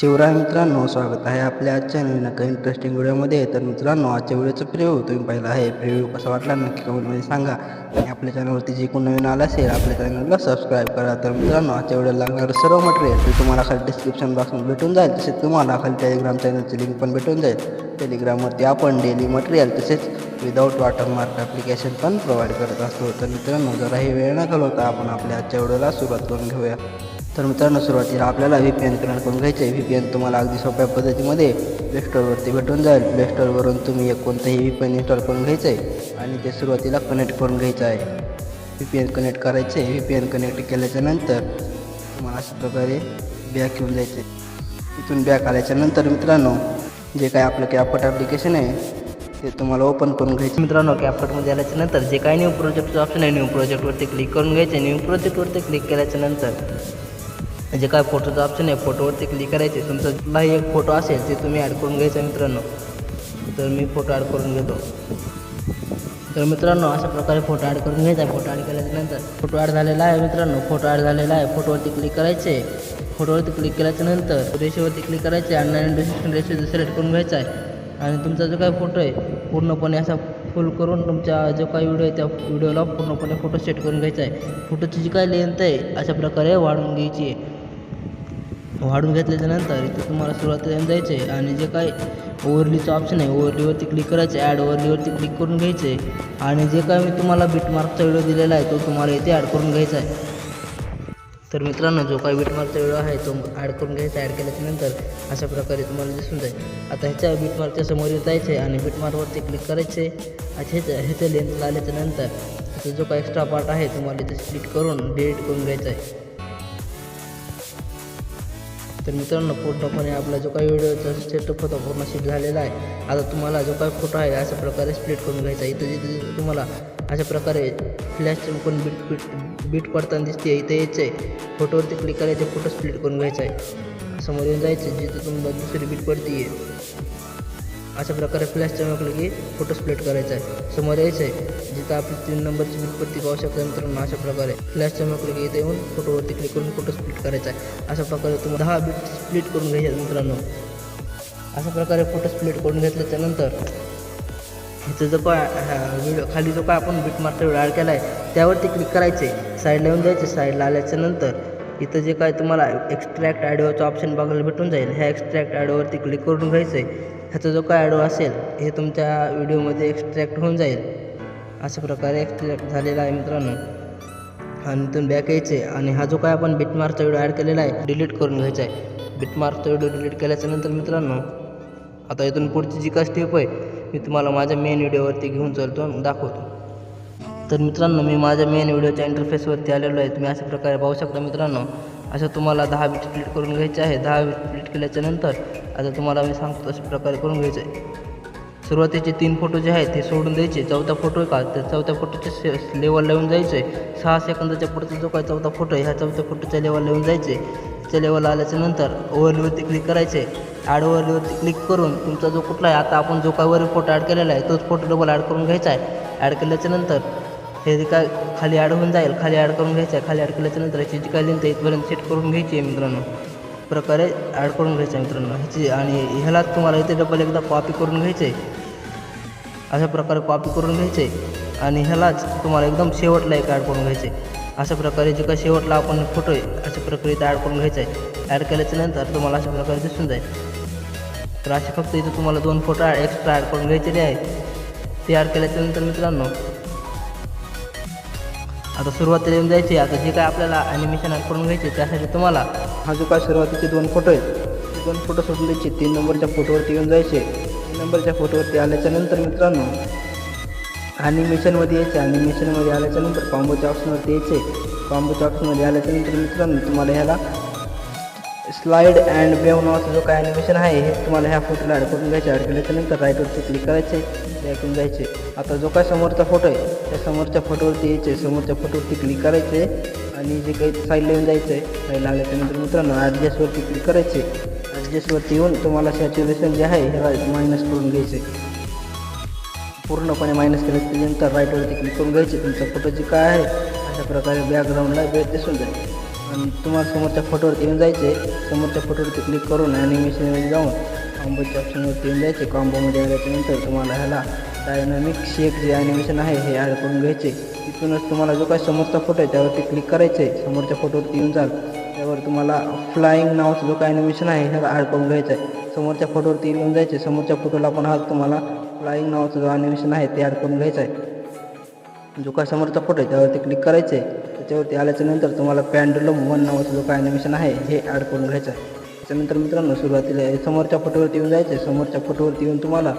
शिवराय मित्रांनो स्वागत आहे आपल्या आजच्या नवीन एका इंटरेस्टिंग व्हिडिओमध्ये तर मित्रांनो आजच्या व्हिडिओचा प्रिव्ह्यू तुम्ही पाहिला आहे. प्रिव्ह्यू कसा वाटला नक्की कमेंटमध्ये सांगा. आणि आपल्या चॅनलवरती जे कोण नवीन आला असेल आपल्या चॅनलला सबस्क्राईब करा. तर मित्रांनो आजच्या व्हिडिओला लागणारं सर्व मटेरियल ते तुम्हाला खाली डिस्क्रिप्शन बॉक्समध्ये भेटून जाईल. तसेच तुम्हाला खाली टेलिग्राम चॅनलची लिंक पण भेटून जाईल. टेलिग्रामवरती आपण डेली मटेरियल तसेच विदाऊट वॉटर मार्क ॲप्लिकेशन पण प्रोव्हाइड करत असतो. तर मित्रांनो जरा हे वेळ न घालवता आपण आपल्या आजच्या व्हिडिओला सुरुवात करून घेऊया. तर मित्रांनो सुरुवातीला आपल्याला व्ही पी एन कनेक्ट करून घ्यायचं आहे व्ही पी एन तुम्हाला अगदी सोप्या पद्धतीमध्ये प्ले स्टोअरवरती भेटून जाईल. प्ले स्टोअरवरून तुम्ही एक कोणतंही व्ही पी एन इन्स्टॉल करून घ्यायचं आहे आणि ते सुरुवातीला कनेक्ट करून घ्यायचं आहे व्ही पी एन कनेक्ट करायचे व्ही पी एन कनेक्ट केल्याच्यानंतर तुम्हाला अशा प्रकारे बॅक येऊन जायचे इथून बॅक आल्याच्यानंतर मित्रांनो जे काय आपलं कॅपट ॲप्लिकेशन आहे ते तुम्हाला ओपन करून घ्यायचं मित्रांनो कॅपटमध्ये आल्याच्यानंतर जे काही न्यू प्रोजेक्टचं ऑप्शन आहे न्यू प्रोजेक्टवरती क्लिक करून घ्यायचे न्यू प्रोजेक्टवरती क्लिक केल्याच्यानंतर जे काय फोटोचं ऑप्शन आहे? फोटोवरती क्लिक करायचे तुमचा कुठलाही एक फोटो असेल ते तुम्ही ॲड करून घ्यायचा मित्रांनो. तर मी फोटो ॲड करून घेतो. तर मित्रांनो अशा प्रकारे फोटो ॲड करून घ्यायचा आहे. फोटो ॲड केल्याच्यानंतर फोटो ॲड झालेला आहे मित्रांनो. फोटो ॲड झालेला आहे. फोटोवरती क्लिक करायचे. फोटोवरती क्लिक केल्याच्यानंतर रेषेवरती क्लिक करायचे आणि नवीन डिस्क्रिप्शन रेषे सिलेक्ट करून घ्यायचा आहे. आणि तुमचा जो काही फोटो आहे पूर्णपणे असा फुल करून तुमच्या जो काही व्हिडिओ आहे त्या व्हिडिओला पूर्णपणे फोटो सेट करून घ्यायचा आहे. फोटोची जी काही लेंथ आहे अशा प्रकारे वाढवून घ्यायची आहे. वाढून घेतल्याच्यानंतर इथे तुम्हाला सुरुवातीला जायचं आहे आणि जे काय ओव्हरलीचं ऑप्शन आहे ओव्हरलीवरती क्लिक करायचं आहे ॲड ओव्हरलीवरती क्लिक करून घ्यायचे आणि जे काय मी तुम्हाला बिटमार्कचा व्हिडिओ दिलेला आहे तो तुम्हाला इथे ॲड करून घ्यायचा आहे. तर मित्रांनो जो काही बिटमार्कचा व्हिडिओ आहे तो ॲड करून घ्यायचा ॲड केल्याच्यानंतर अशा प्रकारे तुम्हाला दिसून जाईल. आता ह्याच्या बिटमार्कच्या समोर जायचं जायचे आणि बिटमार्कवरती क्लिक करायचे ह्याच्या ह्याच्या लेन्थला आल्याच्यानंतर त्याचा जो काही एक्स्ट्रा पार्ट आहे तुम्हाला इथे स्प्लिट करून डिलीट करून घ्यायचा आहे. तर मित्रांनो पूर्णपणे आपला जो काही व्हिडिओचा सेटअप होता पूर्ण शिफ्ट झालेला आहे आता तुम्हाला जो काही फोटो आहे अशा प्रकारे स्प्लिट करून घ्यायचा आहे. इथं जिथे तुम्हाला अशा प्रकारे फ्लॅश चमकून बीट बीट बीट पडताना दिसते इथे यायचं आहे फोटोवरती क्लिक करायचे फोटो स्प्लिट करून घ्यायचा आहे. समोर येऊन जायचं जिथं तुम्हाला दुसरी बीट पडते अशा प्रकारे फ्लॅश चमकलं की फोटो स्प्लिट करायचा आहे. समोर यायचं आहे जिथं आपली तीन नंबरची बीट पाहू शकता मित्रांनो अशा प्रकारे फ्लॅश चमकलं की इथे येऊन फोटोवरती क्लिक करून फोटो स्प्लिट करायचा आहे. अशा प्रकारे तुम्हाला दहा बीट स्प्लिट करून घ्यायचे मित्रांनो. अशा प्रकारे फोटो स्प्लिट करून घेतल्याच्यानंतर इथं जो काय व्हिडिओ खाली जो काय आपण बीट मारता व्हिडिओ ॲड केला आहे त्यावरती क्लिक करायचे. साईडला येऊन द्यायचे साईडला आल्याच्यानंतर इथं जे काय तुम्हाला एक्स्ट्रॅक्ट ॲडिओचं ऑप्शन बघायला भेटून जाईल ह्या एक्स्ट्रॅक्ट ॲडिओवरती क्लिक करून घ्यायचं आहे ह्याचा जो काय ॲडो असेल हे तुमच्या व्हिडिओमध्ये एक्स्ट्रॅक्ट होऊन जाईल. अशा प्रकारे एक्स्ट्रॅक्ट झालेला आहे मित्रांनो. आणि इथून बॅक यायचे. आणि हा जो काय आपण बिटमार्कचा व्हिडिओ ॲड केलेला आहे डिलीट करून घ्यायचा आहे. बिटमार्कचा व्हिडिओ डिलीट केल्याच्यानंतर मित्रांनो आता इथून पुढची जी काय स्टेप आहे मी तुम्हाला माझ्या मेन व्हिडिओवरती घेऊन चालतो आणि दाखवतो. तर मित्रांनो मी माझ्या मेन व्हिडिओच्या इंटरफेसवरती आलेलो आहे. तुम्ही अशा प्रकारे पाहू शकता मित्रांनो. असं तुम्हाला दहा बीट स्प्लिट करून घ्यायचे आहे. दहा बीट स्प्लिट केल्याच्यानंतर आता तुम्हाला मी सांगतो तशा प्रकारे करून घ्यायचं. आहे सुरुवातीचे तीन फोटो जे आहेत ते सोडून द्यायचे. चौथा फोटो आहे का? त्या चौथ्या फोटोच्या से लेवलला येऊन जायचं आहे सहा सेकंदाच्या पुढचा जो काय चौथा फोटो आहे ह्या चौथ्या फोटोच्या लेवलला येऊन जायचे त्याच्या लेवलला आल्याच्यानंतर ओव्हरलीवरती क्लिक करायचे ॲड ओव्हरलीवरती क्लिक करून तुमचा जो कुठला आहे आता आपण जो काय वर फोटो ॲड केलेला आहे तोच फोटो डबल ॲड करून घ्यायचा आहे. ॲड केल्याच्यानंतर हे जे काय खाली ॲड होऊन जाईल खाली ॲड करून घ्यायचं आहे. खाली ॲड केल्याच्यानंतर ह्याची जी काय लिंक आहे इथपर्यंत सेट करून घ्यायची आहे मित्रांनो. प्रकारे ॲड करून घ्यायचं आहे मित्रांनो. ह्याची आणि ह्याला तुम्हाला इथे डबल एकदा कॉपी करून घ्यायचं आहे. अशा प्रकारे कॉपी करून घ्यायचे आणि ह्यालाच तुम्हाला एकदम शेवटला एक ॲड करून घ्यायचे अशा प्रकारे जे काय शेवटला आपण फोटो आहे अशा प्रकारे इथं ॲड करून घ्यायचं आहे. ॲड केल्याच्यानंतर तुम्हाला अशा प्रकारे दिसून जाईल. तर असे फक्त इथं तुम्हाला दोन फोटो एक्स्ट्रा ॲड करून घ्यायचे आहेत. ते ॲड केल्याच्यानंतर मित्रांनो आता सुरुवातीला येऊन जायची आता जे काय आपल्याला ॲनिमेशन ॲड करून घ्यायचे त्यासाठी तुम्हाला हा जो काय सुरुवातीचे दोन फोटो आहेत ते दोन फोटो सोडून द्यायचे तीन नंबरच्या फोटोवरती येऊन जायचे. तीन नंबरच्या फोटोवरती आल्याच्यानंतर मित्रांनो ॲनिमेशनमध्ये यायचे. ॲनिमेशनमध्ये आल्याच्यानंतर कॉम्बोच्या ऑप्शनवरती यायचे. कॉम्बोच्या ऑप्शनमध्ये आल्याच्यानंतर मित्रांनो तुम्हाला ह्याला स्लाईड अँड बेव नावाचा जो काय ॲनिमेशन आहे हे तुम्हाला ह्या फोटोला ॲड करून घ्यायचे. ॲड केल्याच्यानंतर राईटवरती क्लिक करायचे. ऐकून जायचे. आता जो काय समोरचा फोटो आहे त्या समोरच्या फोटोवरती यायचे. समोरच्या फोटोवरती क्लिक करायचे. आणि जे काही साईडला येऊन जायचं आहे साईड आल्याच्यानंतर मित्रांनो ॲडजस्टवरती क्लिक करायचे ॲडजस्टवरती येऊन तुम्हाला सॅच्युरेशन जे आहे हे मायनस करून घ्यायचे पूर्णपणे मायनस केल्यानंतर राईटवरती क्लिक करून घ्यायचे तुमचा फोटो जे काय आहे अशा प्रकारे बॅकग्राऊंडला वेळ दिसून जाईल. आणि तुम्हाला समोरच्या फोटोवरती येऊन जायचे समोरच्या फोटोवरती क्लिक करून ॲनिमेशनमध्ये जाऊन कॉम्बोच्या ऑप्शनवरती येऊन जायचे कॉम्बोमध्ये आल्याच्यानंतर तुम्हाला ह्याला डायनामिक शेक जे ॲनिमेशन आहे हे ॲड करून घ्यायचे. तिथूनच तुम्हाला जो काही समोरचा फोटो आहे त्यावरती क्लिक करायचे. समोरच्या फोटोवरती येऊन जाल. त्यावर तुम्हाला फ्लाईंग नावाचं जो काही ॲनिमेशन आहे ह्याला ॲड करून घ्यायचं आहे. समोरच्या फोटोवरती येऊन जायचे. समोरच्या फोटोला पण हा तुम्हाला फ्लाईंग नावाचं जो ॲनिमेशन आहे ते ॲड करून घ्यायचं आहे. जो काय समोरचा फोटो आहे त्यावरती क्लिक करायचे. त्याच्यावरती आल्याच्यानंतर तुम्हाला पॅन्डलम वन नावाचं जो काय ॲनिमेशन आहे हे ॲड करून घ्यायचं आहे. त्याच्यानंतर मित्रांनो सुरुवातीला समोरच्या फोटोवरती येऊन जायचे. समोरच्या फोटोवरती येऊन तुम्हाला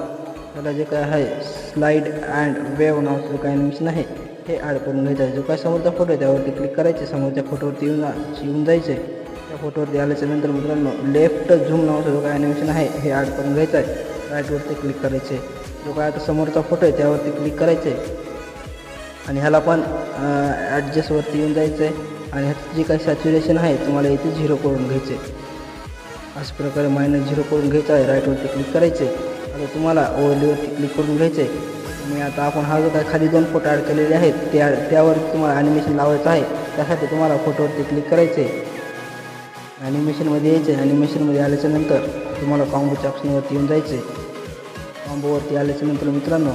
त्याला जे काय आहे स्लाईड अँड वेव नावाचं काय ॲनिमेशन आहे हे ॲड करून घ्यायचं आहे. जो काय समोरचा फोटो आहे त्यावरती क्लिक करायचे. समोरच्या फोटोवरती येऊन येऊन जायचे त्या फोटोवरती आल्याच्यानंतर मित्रांनो लेफ्ट झूम नावाचं जो काय ॲनिमेशन आहे हे ॲड करून घ्यायचं आहे. राईटवरती क्लिक करायचे. जो काय आता समोरचा फोटो आहे त्यावरती क्लिक करायचे. आणि ह्याला पण ॲडजस्टवरती येऊन जायचं आहे आणि ह्याचं जे काही सॅच्युरेशन आहे तुम्हाला इथे झिरो करून घ्यायचे अशा प्रकारे मायनस झिरो करून घ्यायचं आहे. राईटवरती क्लिक करायचे. तर तुम्हाला ओवरलीवरती क्लिक करून घ्यायचं आहे मी आता आपण हा जो काय खाली दोन फोटो ॲड केलेले आहेत त्या त्यावर तुम्हाला ॲनिमेशन लावायचं आहे. त्यासाठी तुम्हाला फोटोवरती क्लिक करायचे ॲनिमेशनमध्ये यायचे ॲनिमेशनमध्ये आल्याच्यानंतर तुम्हाला कॉम्बोच्या ऑप्शनवरती येऊन जायचे कॉम्बोवरती आल्याच्यानंतर मित्रांनो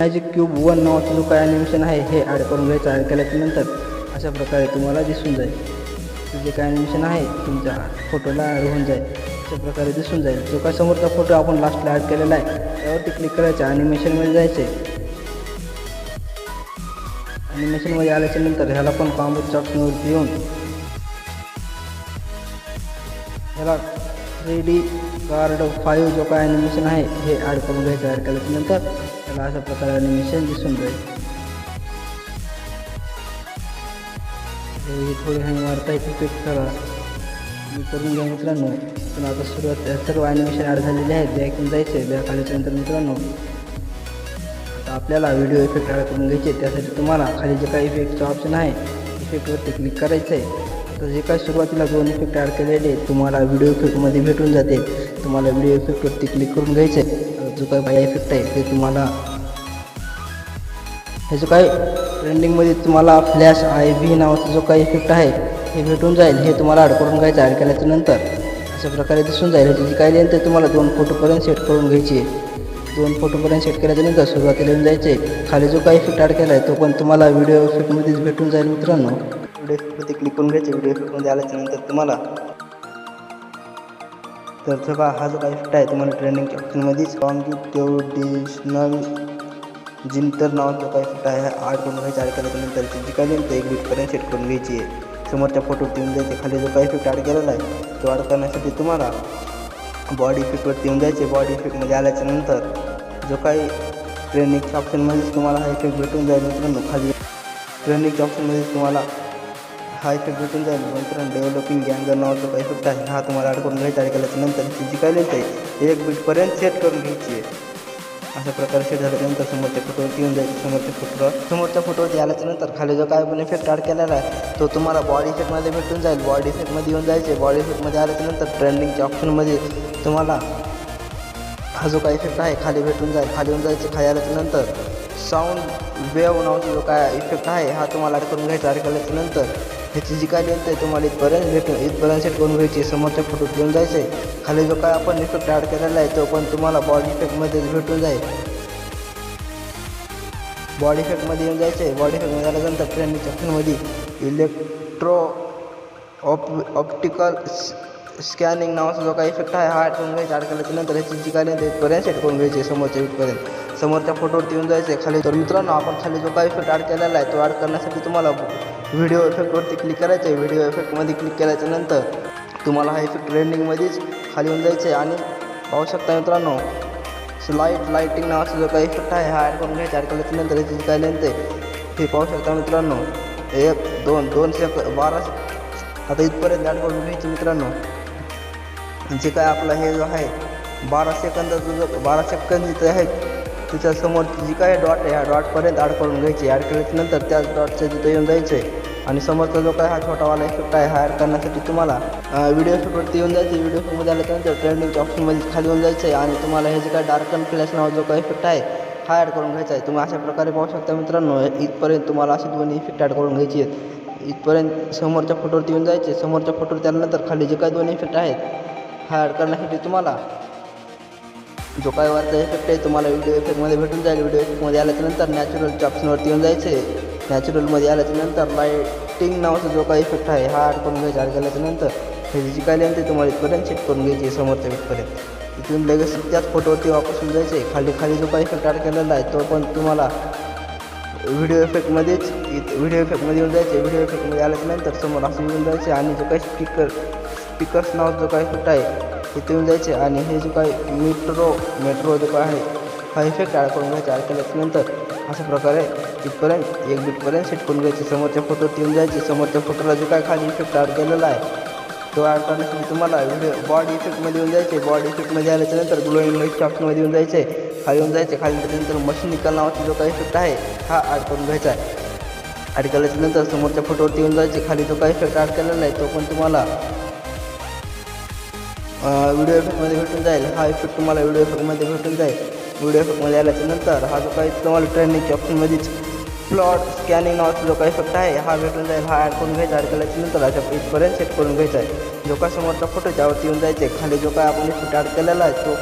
मॅजिक क्यूब वन नावाचं जो काय ॲनिमेशन आहे हे ॲड करून घ्यायचं ॲड केल्याच्यानंतर अशा प्रकारे तुम्हाला दिसून जाईल. जे काय ॲनिमेशन आहे तुमच्या फोटोला ॲड होऊन जाईल. अशा प्रकारे दिसून जाईल. जो काय समोरचा फोटो आपण लास्टला ॲड केलेला आहे त्यावरती क्लिक करायचं ॲनिमेशनमध्ये जायचे ॲनिमेशनमध्ये आल्याच्यानंतर ह्याला पण कॉम्बो ऑप्शनवरती येऊन ह्याला थ्री डी कार्ड फाईव्ह जो काय ॲनिमेशन आहे हे ॲड करून घ्यायचं ॲड केल्याच्यानंतर त्याला अशा प्रकारे ॲनिमेशन दिसून जाईल. हे थोडे हँग मारता येते इफेक्ट करा. मी करून घ्या मित्रांनो. पण आता सुरुवात सर्व ॲनिमेशन ॲड झालेले आहेत. बॅकून जायचे बॅक आल्याच्यानंतर मित्रांनो. आता आपल्याला व्हिडिओ इफेक्ट ॲड करून घ्यायचे त्यासाठी तुम्हाला खाली जे काही इफेक्टचं ऑप्शन आहे इफेक्टवरती क्लिक करायचं आहे आता जे काही सुरुवातीला दोन इफेक्ट ॲड केलेले तुम्हाला व्हिडिओ इफेक्टमध्ये भेटून जाते. तुम्हाला व्हिडिओ इफेक्टवरती क्लिक करून घ्यायचं आहे जो काही बाय इफेक्ट आहे ते तुम्हाला ह्याचं काय काही ट्रेंडिंगमध्ये तुम्हाला फ्लॅश आय व्ही नावाचा जो काही इफेक्ट आहे हे भेटून जाईल. हे तुम्हाला ॲड करून घ्यायचं ॲड केल्याच्यानंतर. अशा प्रकारे दिसून जाईल. ह्याची काय काही लेंथ आहे तुम्हाला दोन फोटोपर्यंत सेट करून घ्यायची आहे. दोन फोटोपर्यंत सेट केल्याच्यानंतर सुरुवातीला येऊन जायचे खाली जो काही इफेक्ट ॲड केला आहे तो पण तुम्हाला व्हिडिओ इफेक्टमध्येच भेटून जाईल मित्रांनो. व्हिडिओ इफेक्टमध्ये क्लिक करून घ्यायचे. व्हिडिओ इफेक्टमध्ये आल्याच्यानंतर तुम्हाला तर बघा हा जो काही इफेक्ट आहे तुम्हाला ट्रेंडिंगच्या ऑप्शनमध्येच कॉम्प्युटेशनल जिंतर नावाचा जो काय इफेक्ट आहे आठ ॲड करून घ्यायचा ॲड केल्याच्यानंतर जी काही लेंथ एक बीटपर्यंत सेट करून घ्यायची आहे. समोरच्या फोटोवरती येऊन जायचे खाली जो काही इफेक्ट ॲड केलेला आहे तो ॲड करण्यासाठी तुम्हाला बॉडी इफेक्टवरती येऊन जायचे. बॉडी इफेक्टमध्ये आल्याच्यानंतर जो काही ट्रेनिंगच्या ऑप्शनमध्येच तुम्हाला हा इफेक्ट भेटून जाईल मित्रांनो. खाली ट्रेनिंगच्या ऑप्शनमध्येच तुम्हाला हा इफेक्ट भेटून जाईल मित्रांनो. डेव्हलपिंग गँगर नावाचा काही इफेक्ट आहे हा तुम्हाला ॲड करून घ्यायचा. ॲड केल्याच्यानंतर ती जी काही लेंथ आहे एक बीटपर्यंत सेट करून घ्यायची आहे. अशा प्रकारे सेट झाल्यानंतर समोरच्या फोटोवरती येऊन जायचं. समोरच्या फोटोवर समोरच्या फोटोवरती आल्याच्यानंतर खाली जो काय पण इफेक्ट ॲड केलेला आहे तो तुम्हाला बॉडी इफेक्टमध्ये भेटून जाईल. बॉडी इफेक्टमध्ये येऊन जायचे. बॉडी इफेक्टमध्ये आल्याच्यानंतर ट्रेंडिंगच्या ऑप्शनमध्ये तुम्हाला हा जो काय इफेक्ट आहे खाली भेटून जाईल. खाली येऊन जायचे. खाली आल्याच्यानंतर साऊंड वेव नावाचा जो काय इफेक्ट आहे हा तुम्हाला ॲड करून घ्यायचा. ॲड केल्याच्यानंतर ह्याची जी काय लेंथ आहे तुम्हाला इथपर्यंत भेटून इथपर्यंत सेट करून घ्यायची समोरच्या फोटोत येऊन जायचं आहे खाली जो काय आपण इफेक्ट ॲड केलेला आहे तो पण तुम्हाला बॉडी इफेक्टमध्येच भेटून जाईल. बॉडी इफेक्टमध्ये येऊन जायचं आहे बॉडी इफेक्टमध्ये आल्यानंतर फ्रेंडच्या ऑप्शनमध्ये इलेक्ट्रो ऑप ऑप्टिकल स्कॅनिंग नावाचा जो काही इफेक्ट आहे हा ॲड घ्यायचा. ॲड नंतर ह्याची जी काय लेंथ आहे इथपर्यंत सेट करून घ्यायची समोरच्या इथपर्यंत. समोरच्या फोटोवरती येऊन जायचं आहे खाली तर मित्रांनो आपण खाली जो काही इफेक्ट ॲड केलेला आहे तो ॲड करण्यासाठी तुम्हाला व्हिडिओ इफेक्टवरती क्लिक करायचं आहे. व्हिडिओ इफेक्टमध्ये क्लिक केल्याच्यानंतर तुम्हाला हा इफेक्ट ट्रेंडिंगमध्येच खाली येऊन जायचं आहे. आणि पाहू शकता मित्रांनो लाइट लाईटिंग नावाचा जो काही इफेक्ट आहे हा ॲड करून घ्यायचा ॲड केल्याच्यानंतर याची जी काय लेंथ आहे हे पाहू शकता मित्रांनो. एक दोन दोन सेक बारा आता इथपर्यंत ॲड करून घ्यायची मित्रांनो. जे काय आपलं हे जो आहे बारा सेकंदाचं जो बारा सेकंद जिथे आहे त्याच्यासमोर जी काय डॉट आहे ह्या डॉटपर्यंत ॲड करून घ्यायची ॲड केल्याच्यानंतर त्याच डॉटच्या तिथं येऊन जायचं आहे. आणि समोरचा जो काय हा छोटावाला इफेक्ट आहे हायर करण्यासाठी तुम्हाला व्हिडिओ इफेक्टवरती येऊन जायचं व्हिडिओ इफेक्टमध्ये आल्याच्यानंतर ट्रेंडिंगच्या ऑप्शनमध्ये खाली येऊन जायचं आहे आणि तुम्हाला हे जे काय डार्क अँड फ्लॅश नावा जो काय इफेक्ट आहे हा ॲड करून घ्यायचा आहे तुम्ही अशा प्रकारे पाहू शकता मित्रांनो इथपर्यंत तुम्हाला असे दोन्ही इफेक्ट ॲड करून घ्यायचे आहेत. इथपर्यंत समोरच्या फोटोवरती येऊन जायचे समोरच्या फोटोवर त्यानंतर खाली जे काय दोन इफेक्ट आहेत हा ॲड करण्यासाठी तुम्हाला जो काय वरचा इफेक्ट आहे तुम्हाला व्हिडिओ इफेक्टमध्ये भेटून जाईल. व्हिडिओ इफेक्टमध्ये आल्याच्यानंतर नॅचरलच्या ऑप्शनवरती येऊन जायचे नॅचरलमध्ये आल्याच्यानंतर लाईटिंग नावाचा जो काही इफेक्ट आहे हा ॲड करून घ्यायचा ॲड केल्याच्यानंतर हे जी काय लेंथ आहे तुम्हाला इथपर्यंत चेक करून घ्यायची समोरच्या इथपर्यंत इथून लगेच त्याच फोटोवरती वापस होऊन जायचे. खाली खाली जो काही इफेक्ट ॲड केलेला आहे तो पण तुम्हाला व्हिडिओ इफेक्टमध्येच इथं व्हिडिओ इफेक्टमध्ये येऊन जायचे. व्हिडिओ इफेक्टमध्ये आल्याच्यानंतर समोर असं येऊन जायचे आणि जो काही स्पीकर स्पीकर्स नावाचा जो काही इफेक्ट आहे तिथे येऊन जायचे आणि हे जो काही मेट्रो मेट्रो जो काय आहे हा इफेक्ट ॲड करून घ्यायचा ॲड केल्याच्यानंतर अशा प्रकारे तिथपर्यंत एक बीटपर्यंत सेट करून घ्यायची. समोरच्या फोटोत येऊन जायचे. समोरच्या फोटोला जो काय खाली इफेक्ट आर्ट केलेला आहे तो ॲड करण्यासाठी तुम्हाला व्हिडिओ बॉडी इफेक्टमध्ये येऊन जायचे. बॉडी इफेक्टमध्ये आल्याच्यानंतर ग्लोईंग लाईटच्या ऑप्शनमध्ये येऊन जायचे. खाली येऊन जायचे. खाली त्याच्यानंतर मशीनिकल नावाचा जो काही इफेक्ट आहे हा आर्ट करून घ्यायचा आहे. ॲड केल्याच्यानंतर समोरच्या फोटोवरती येऊन जायचे. खाली जो काही इफेक्ट आर्ट केलेला आहे तो पण तुम्हाला व्हिडिओ इफेक्टमध्ये भेटून जाईल. हा इफेक्ट तुम्हाला व्हिडिओ इफेक्टमध्ये भेटून जाईल. व्हिडिओ इफेक्टमध्ये आल्याच्यानंतर हा जो काही तुम्हाला ट्रेनिंगच्या ऑप्शनमध्येच प्लॉट स्कॅनिंग नावाचा जो काही इफेक्ट आहे हा भेटून जाईल हा ॲड करून घ्यायचा ॲड केल्याच्यानंतर अशा इथपर्यंत सेट करून घ्यायचा आहे. जो काय समोरचा फोटो त्यावरती येऊन जायचे. खाली जो काय आपण इफेक्ट ॲड केलेला आहे तो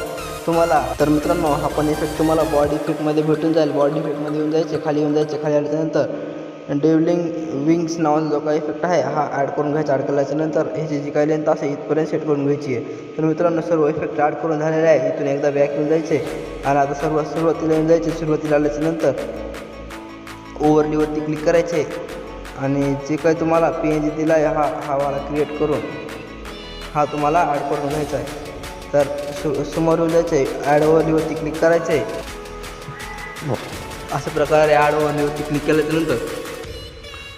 तुम्हाला तर मित्रांनो हा पण इफेक्ट तुम्हाला बॉडी इफेक्टमध्ये भेटून जाईल. बॉडी इफेक्टमध्ये येऊन जायचे खाली येऊन जायचे खाली आल्याच्यानंतर डेव्हलिंग विंग्स नावाचा जो काही इफेक्ट आहे हा ॲड करून घ्यायचा ॲड केल्याच्यानंतर ह्याची जी काही लेंथ असेल इथपर्यंत सेट करून घ्यायची आहे. तर मित्रांनो सर्व इफेक्ट ॲड करून झालेले आहे. इथून एकदा बॅक येऊन जायचे आणि आता सर्व सुरुवातीला येऊन जायचे. सुरुवातीला आल्याच्यानंतर ओवरलीवरती क्लिक करायचे आणि जे काही तुम्हाला पी एन जी दिला आहे हा हा वाला क्रिएट करून हा तुम्हाला ॲड करून घ्यायचा आहे. तर सु समोर येऊन जायचे ॲड ओवरलीवरती क्लिक करायचे अशा प्रकारे ॲड ओवरलीवरती क्लिक केल्याच्यानंतर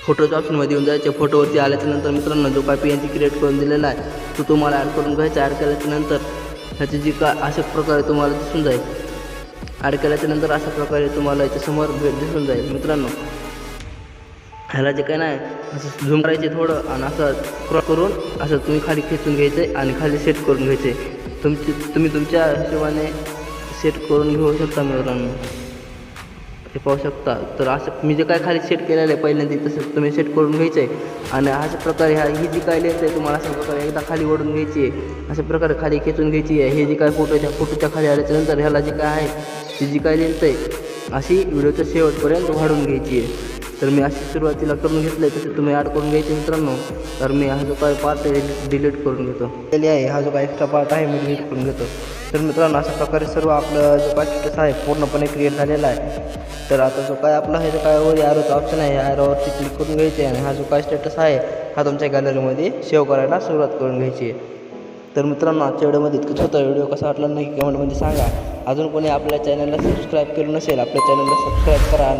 फोटोच्या ऑप्शनमध्ये येऊन जायचे. फोटोवरती आल्याच्यानंतर मित्रांनो जो काय पी एन जी क्रिएट करून दिलेला आहे तो तुम्हाला ॲड करून घ्यायचा. ॲड केल्याच्यानंतर ह्याची जी काय अशा प्रकारे तुम्हाला दिसून जाईल. अडकल्याच्यानंतर अशा प्रकारे तुम्हाला याच्यासमोर भेट दिसून जाईल मित्रांनो. ह्याला जे काय नाही असं झूम करायचे थोडं आणि असं क्रॉस करून असं तुम्ही खाली खेचून घ्यायचं आणि खाली सेट करून घ्यायचे. तुमची तुम्ही तुमच्या हिशोबाने सेट करून घेऊ शकता मित्रांनो. हे पाहू शकता. तर असं मी जे काय खाली सेट केलेलं आहे पहिल्यांदा तसं तुम्ही सेट करून घ्यायचं आहे आणि अशा प्रकारे ह्या ही जी काय लेन्स आहे तुम्हाला अशा प्रकारे एकदा खाली ओढून घ्यायची आहे. अशा प्रकारे खाली खेचून घ्यायची आहे. हे जे काय फोटो त्या फोटोच्या खाली आल्याच्यानंतर ह्याला जे काय आहे ती जी काय लेन्स आहे अशी व्हिडिओच्या शेवटपर्यंत वाढवून घ्यायची आहे. तर मी अशी सुरुवातीला करून घेतलं आहे तसे तुम्ही ॲड करून घ्यायचे मित्रांनो. तर मी हा जो काय पार्ट आहे डिलीट करून घेतो. केली आहे हा जो काय एक्स्ट्रा पार्ट आहे मी डिलीट करून घेतो. तर मित्रांनो अशा प्रकारे सर्व आपलं जो काय स्टेटस आहे पूर्णपणे क्रिएट झालेला आहे. तर आता जो काय आपला हे जो काय वर ॲरोचा ऑप्शन आहे ॲरोवरती क्लिक करून घ्यायचे आणि हा जो काय स्टेटस आहे हा तुमच्या गॅलरीमध्ये सेव्ह करायला सुरुवात करून घ्यायची आहे. तर मित्रांनो आजच्या व्हिडिओमध्ये इतकंच होतं. व्हिडिओ कसा वाटला नाही कमेंटमध्ये सांगा. अजून कोणी आपल्या चॅनलला सबस्क्राईब केलं नसेल आपल्या चॅनलला सबस्क्राईब करा